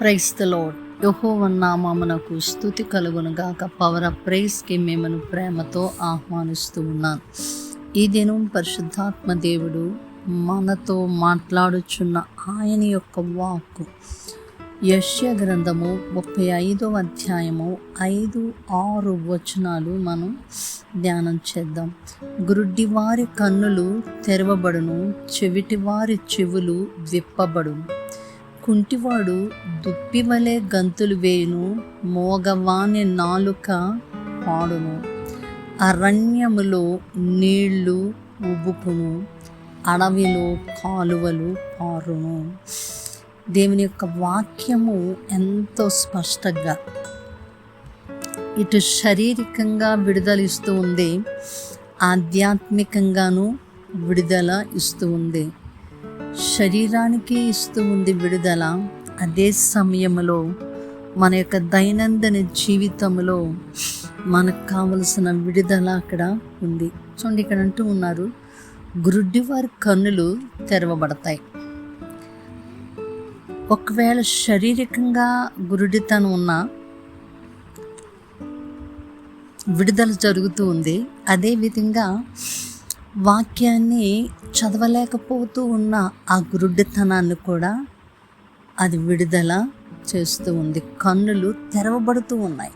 ప్రైస్తలో యహోవన్నామమునకు స్థుతి కలుగునుగాక power of ప్రైస్కి మిమ్మను ప్రేమతో ఆహ్వానిస్తూ ఉన్నాను ఈ దినం పరిశుద్ధాత్మ దేవుడు మనతో మాట్లాడుచున్న ఆయన యొక్క వాక్కు. యశ్య గ్రంథము ముప్పై ఐదో అధ్యాయము ఐదు ఆరు వచనాలు మనం ధ్యానం చేద్దాం. గురుడ్డివారి కన్నులు తెరవబడును చెవిటివారి చెవులు విప్పబడును. కుంటివాడు దుప్పివలే గంతులు వేయును మోగవాని నాలుక పాడును. అరణ్యములో నీళ్ళు ఉబుకును అడవిలో కాలువలు పారును. దేవుని యొక్క వాక్యము ఎంతో స్పష్టంగా ఇటు శారీరకంగా విడుదల ఇస్తూ ఉంది ఆధ్యాత్మికంగాను విడుదల ఇస్తూ ఉంది. శరీరానికి ఇస్తూ ఉంది విడుదల. అదే సమయంలో మన యొక్క దైనందిన జీవితంలో మనకు కావలసిన విడుదల అక్కడ ఉంది. చూడండి ఇక్కడ అంటూ ఉన్నారు గురుడివారి కన్నులు తెరవబడతాయి. ఒకవేళ శారీరకంగా గురుడితనం ఉన్న విడుదల జరుగుతూ ఉంది. అదేవిధంగా వాక్యాన్ని చదవలేకపోతూ ఉన్న ఆ గురుడ్డితనాన్ని కూడా అది విడుదల చేస్తూ ఉంది. కన్నులు తెరవబడుతూ ఉన్నాయి.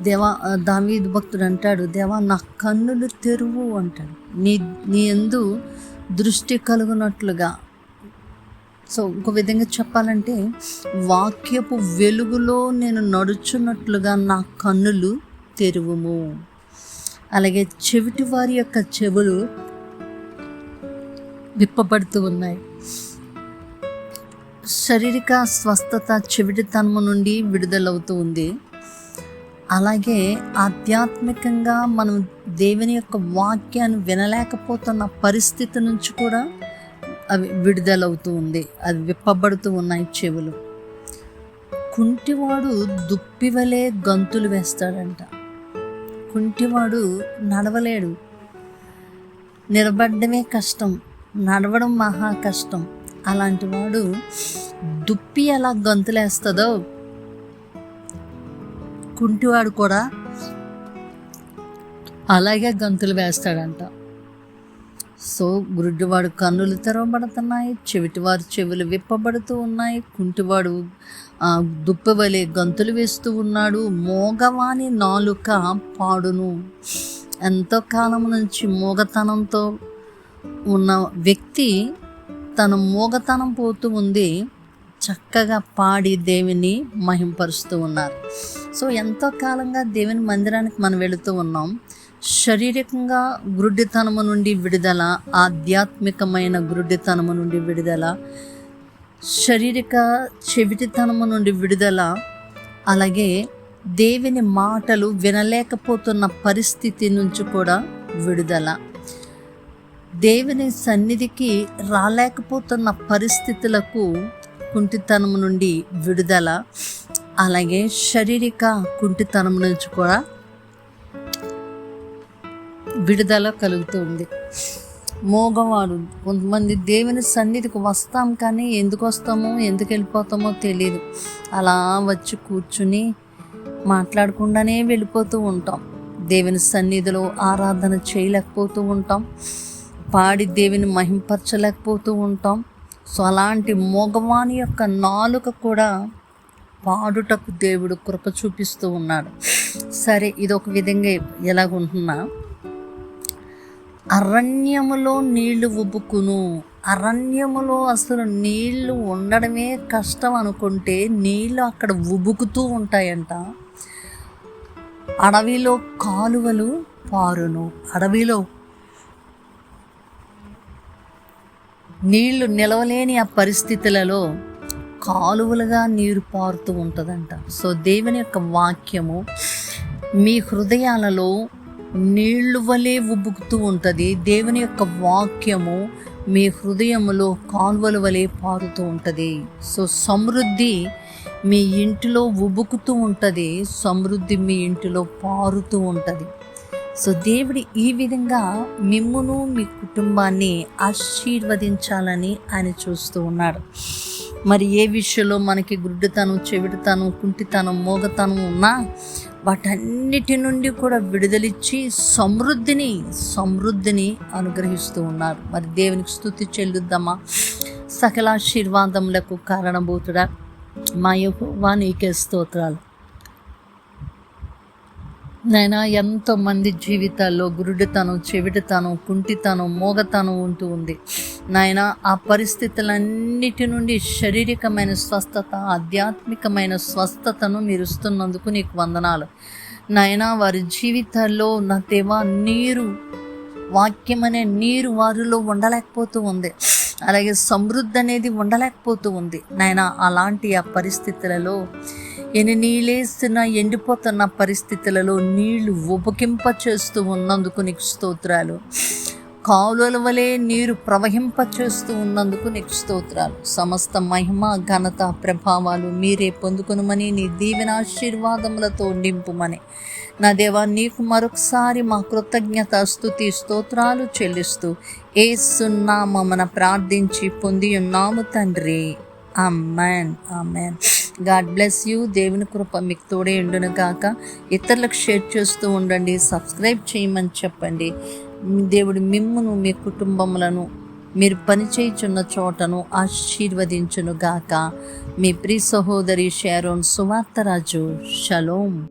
దేవా దావీదు భక్తుడు అంటాడు దేవా నా కన్నులు తెరువు అంటాడు. నీ నీ ఎందు దృష్టి కలుగునట్లుగా. సో ఇంకో విధంగా చెప్పాలంటే వాక్యపు వెలుగులో నేను నడుచున్నట్లుగా నా కన్నులు తెరువుము. అలాగే చెవిటి వారి యొక్క చెవులు విప్పబడుతూ ఉన్నాయి. శారీరక స్వస్థత చెవిటితనము నుండి విడుదలవుతూ ఉంది. అలాగే ఆధ్యాత్మికంగా మనం దేవుని యొక్క వాక్యాన్ని వినలేకపోతున్న పరిస్థితి నుంచి కూడా అవి విడుదలవుతూ ఉంది. అది విప్పబడుతూ ఉన్నాయి చెవులు. కుంటివాడు దుప్పివలే గంతులు వేస్తాడంట. కుంటివాడు నడవలేడు. నిలబడమే కష్టం నడవడం మహా కష్టం. అలాంటి వాడు దుప్పి ఎలా గంతులేస్తుందో కుంటివాడు కూడా అలాగే గంతులు వేస్తాడంట. సో గురుడ్డివాడు కన్నులు తెరవబడుతున్నాయి చెవిటివారు చెవులు విప్పబడుతూ ఉన్నాయి కుంటివాడు దుప్పవలే గంతులు వేస్తూ ఉన్నాడు మోగవాని నాలుక పాడును. ఎంతో కాలం నుంచి మోగతనంతో ఉన్న వ్యక్తి తన మోగతనం పోతూ ఉంది చక్కగా పాడి దేవుని మహింపరుస్తూ ఉన్నారు. సో ఎంతో కాలంగా దేవుని మందిరానికి మనం వెళుతూ ఉన్నాం. శారీరకంగా గురుడితనము నుండి విడుదల ఆధ్యాత్మికమైన గురుడితనము నుండి విడుదల శారీరక చెవిటితనము నుండి విడుదల అలాగే దేవుని మాటలు వినలేకపోతున్న పరిస్థితి నుంచి కూడా విడుదల. దేవుని సన్నిధికి రాలేకపోతున్న పరిస్థితులకు కుంటితనం నుండి విడుదల అలాగే శారీరక కుంటితనం నుంచి కూడా విడుదల కలుగుతుంది. మోగవాడు కొంతమంది దేవుని సన్నిధికి వస్తాం కానీ ఎందుకు వస్తామో ఎందుకు వెళ్ళిపోతామో తెలియదు అలా వచ్చి కూర్చుని మాట్లాడకుండానే వెళ్ళిపోతూ ఉంటాం. దేవుని సన్నిధిలో ఆరాధన చేయలేకపోతూ ఉంటాం. పాడి దేవుని మహింపరచలేకపోతూ ఉంటాం. సో అలాంటి మోగవాని యొక్క నాలుక కూడా పాడుటకు దేవుడు కృప చూపిస్తూ ఉన్నాడు. సరే ఇది ఒక విధంగా ఎలాగుంటున్నా అరణ్యములో నీళ్ళు ఉబ్బుకును. అరణ్యములో అసలు నీళ్ళు ఉండడమే కష్టం అనుకుంటే నీళ్ళు అక్కడ ఉబుకుతూ ఉంటాయంట. అడవిలో కాలువలు పారును. అడవిలో నీళ్ళు నిలవలేని ఆ పరిస్థితులలో కాలువలుగా నీరు పారుతూ ఉంటుందంట. సో దేవుని యొక్క వాక్యము మీ హృదయాలలో నీళ్ళు వలె ఉబ్బుకుతూ ఉంటుంది. దేవుని యొక్క వాక్యము మీ హృదయములో కాల్వల వలె పారుతూ ఉంటుంది. సో సమృద్ధి మీ ఇంటిలో ఉబుకుతూ ఉంటుంది. సమృద్ధి మీ ఇంటిలో పారుతూ ఉంటుంది. సో దేవుడు ఈ విధంగా మిమ్మును మీ కుటుంబాన్ని ఆశీర్వదించాలని ఆయన చూస్తూ ఉన్నాడు. మరి ఏ విషయంలో మనకి గుడ్డుతనం చెవిడితనం కుంటితనం మోగతనం ఉన్నా వాటన్నిటి నుండి కూడా విడుదలిచ్చి సమృద్ధిని సమృద్ధిని అనుగ్రహిస్తూ ఉన్నారు. మరి దేవునికి స్థుతి చెల్లుద్దామా? సకల ఆశీర్వాదములకు కారణభూతుడా మా యొక్క నీకే స్తోత్రాలు. నైనా ఎంతోమంది జీవితాల్లో గురుడుతనం చెవిటితనం కుంటితనం మోగతనం ఉంటూ ఉంది. నాయన ఆ పరిస్థితులన్నిటి నుండి శారీరకమైన స్వస్థత ఆధ్యాత్మికమైన స్వస్థతను మీరు ఇస్తున్నందుకు నీకు వందనాలు. నాయన వారి జీవితాల్లో నా దేవా నీరు వాక్యం అనే నీరు వారిలో ఉండలేకపోతూ ఉంది. అలాగే సమృద్ధి అనేది ఉండలేకపోతూ ఉంది. నాయన అలాంటి ఆ పరిస్థితులలో ఎన్ని నీళ్ళేస్తున్న ఎండిపోతున్న పరిస్థితులలో నీళ్ళు ఉపకింప చేస్తూ ఉన్నందుకు నీకు స్తోత్రాలు. కాలువల వలె నీరు ప్రవహింప చేస్తూ ఉన్నందుకు నీకు స్తోత్రాలు. సమస్త మహిమ ఘనత ప్రభావాలు మీరే పొందుకునమని నీ దీవెన ఆశీర్వాదములతో నింపుమని. నా దేవా నీకు మరొకసారి మా కృతజ్ఞత స్థుతి స్తోత్రాలు చెల్లిస్తూ ఏ సున్నా మమ్మన ప్రార్థించి పొంది ఉన్నాము తండ్రి. Amen amen God bless you దేవుని కృప మీకు తోడే ఉండును కాక ఇతరులకు షేర్ చేస్తూ ఉండండి. సబ్స్క్రైబ్ చేయమని చెప్పండి. దేవుడు మిమ్మును మీ కుటుంబములను మీరు పనిచేయుచున్న చోటను ఆశీర్వదించును గాక. మీ ప్రి సహోదరి షారోన్ సువార్తరాజు షలోం